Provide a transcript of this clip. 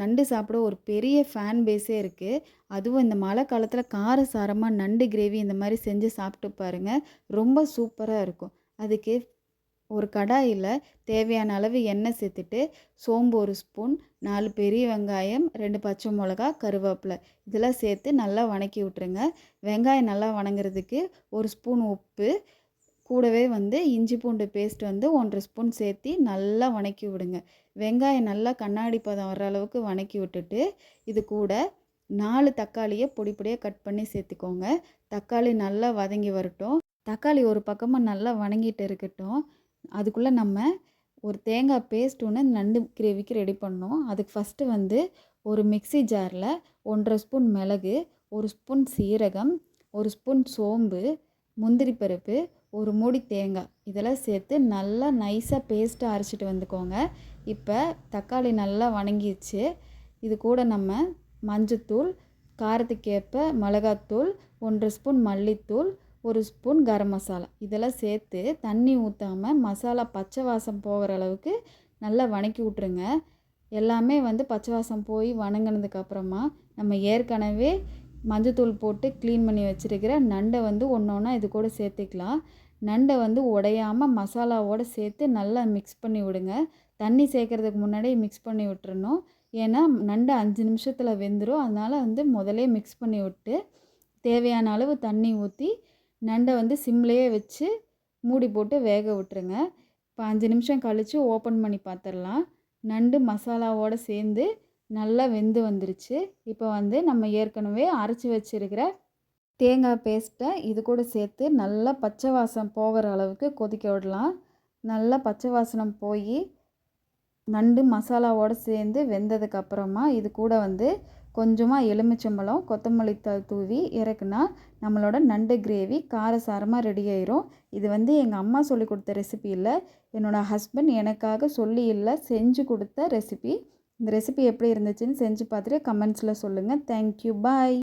நண்டு சாப்பிட ஒரு பெரிய ஃபேன் பேஸே இருக்குது அதுவும் இந்த மழை காலத்தில் காரசாரமாக நண்டு கிரேவி இந்த மாதிரி செஞ்சு சாப்பிட்டு பாருங்கள் ரொம்ப சூப்பராக இருக்கும். அதுக்கு ஒரு கடாயில் தேவையான அளவு எண்ணெய் சேர்த்துட்டு சோம்பு ஒரு ஸ்பூன் நாலு பெரிய வெங்காயம் ரெண்டு பச்சை மிளகா கருவேப்பிலை. இதெல்லாம் சேர்த்து நல்லா வணக்கி விட்ருங்க வெங்காயம் நல்லா வணங்குறதுக்கு ஒரு ஸ்பூன் உப்பு கூடவே வந்து இஞ்சி பூண்டு பேஸ்ட் வந்து ஒன்றரை ஸ்பூன் சேர்த்து நல்லா வணக்கி விடுங்க. வெங்காயம் நல்லா கண்ணாடி பதம் வர அளவுக்கு வணக்கி விட்டுட்டு இது கூட நாலு தக்காளியை பொடி பொடியாக கட் பண்ணி சேர்த்துக்கோங்க. தக்காளி நல்லா வதங்கி வரட்டும். தக்காளி ஒரு பக்கமாக நல்லா வணங்கிட்டு இருக்கட்டும். அதுக்குள்ளே நம்ம ஒரு தேங்காய் பேஸ்ட் ஒன்று நண்டு கிரேவிக்கு ரெடி பண்ணோம். அதுக்கு ஃபஸ்ட்டு வந்து ஒரு மிக்ஸி ஜாரில் ஒன்றரை ஸ்பூன் மிளகு ஒரு ஸ்பூன் சீரகம் ஒரு ஸ்பூன் சோம்பு முந்திரி பருப்பு ஒரு மூடி தேங்காய். இதெல்லாம் சேர்த்து நல்லா நைஸாக பேஸ்ட்டாக அரைச்சிட்டு வந்துக்கோங்க. இப்போ தக்காளி நல்லா வணங்கிடுச்சு. இது கூட நம்ம மஞ்சத்தூள் காரத்துக்கேற்ப மிளகாத்தூள் ஒன்றரை ஸ்பூன் மல்லித்தூள் ஒரு ஸ்பூன் கரம் மசாலா. இதெல்லாம் சேர்த்து தண்ணி ஊற்றாமல் மசாலா பச்சை வாசம் போகிற அளவுக்கு நல்லா வணக்கி விட்ருங்க எல்லாமே வந்து பச்சை வாசம் போய் வணங்கினதுக்கப்புறமா நம்ம ஏற்கனவே மஞ்சத்தூள் போட்டு க்ளீன் பண்ணி வச்சுருக்கிற நண்டை வந்து ஒன்று ஒன்றா இது கூட சேர்த்துக்கலாம். நண்டை வந்து உடையாமல் மசாலாவோடு சேர்த்து நல்லா மிக்ஸ் பண்ணி விடுங்க. தண்ணி சேர்க்குறதுக்கு முன்னாடி மிக்ஸ் பண்ணி விட்டுறணும். ஏன்னா நண்டு அஞ்சு நிமிஷத்தில் வெந்துடும் அதனால் வந்து முதலே மிக்ஸ் பண்ணி விட்டு தேவையான அளவு தண்ணி ஊற்றி நண்டை வந்து சிம்லேயே வச்சு மூடி போட்டு வேக விட்டுருங்க. இப்போ அஞ்சு நிமிஷம் கழித்து ஓப்பன் பண்ணி பார்த்துடலாம் நண்டு மசாலாவோடு சேர்ந்து நல்லா வெந்து வந்துருச்சு. இப்போ வந்து நம்ம ஏற்கனவே அரைச்சி வச்சுருக்கிற தேங்காய் பேஸ்ட்டை இது கூட சேர்த்து நல்லா பச்சை வாசம் போகிற அளவுக்கு கொதிக்க விடலாம். நல்லா பச்சை வாசனம் போய் நண்டு மசாலாவோடு சேர்ந்து வெந்ததுக்கப்புறமா இது கூட வந்து கொஞ்சமாக எலுமிச்சம்பழம் கொத்தமல்லி தூவி இறக்குனா நம்மளோட நண்டு கிரேவி காரசாரமாக ரெடி ஆயிரும். இது வந்து எங்கள் அம்மா சொல்லி கொடுத்த ரெசிபி இல்லை. என்னோடய ஹஸ்பண்ட் எனக்காக சொல்லி இல்லை செஞ்சு கொடுத்த ரெசிபி இந்த ரெசிபி எப்படி இருந்துச்சுன்னு செஞ்சு பார்த்துட்டு கமெண்ட்ஸில் சொல்லுங்கள் தேங்க்யூ பாய்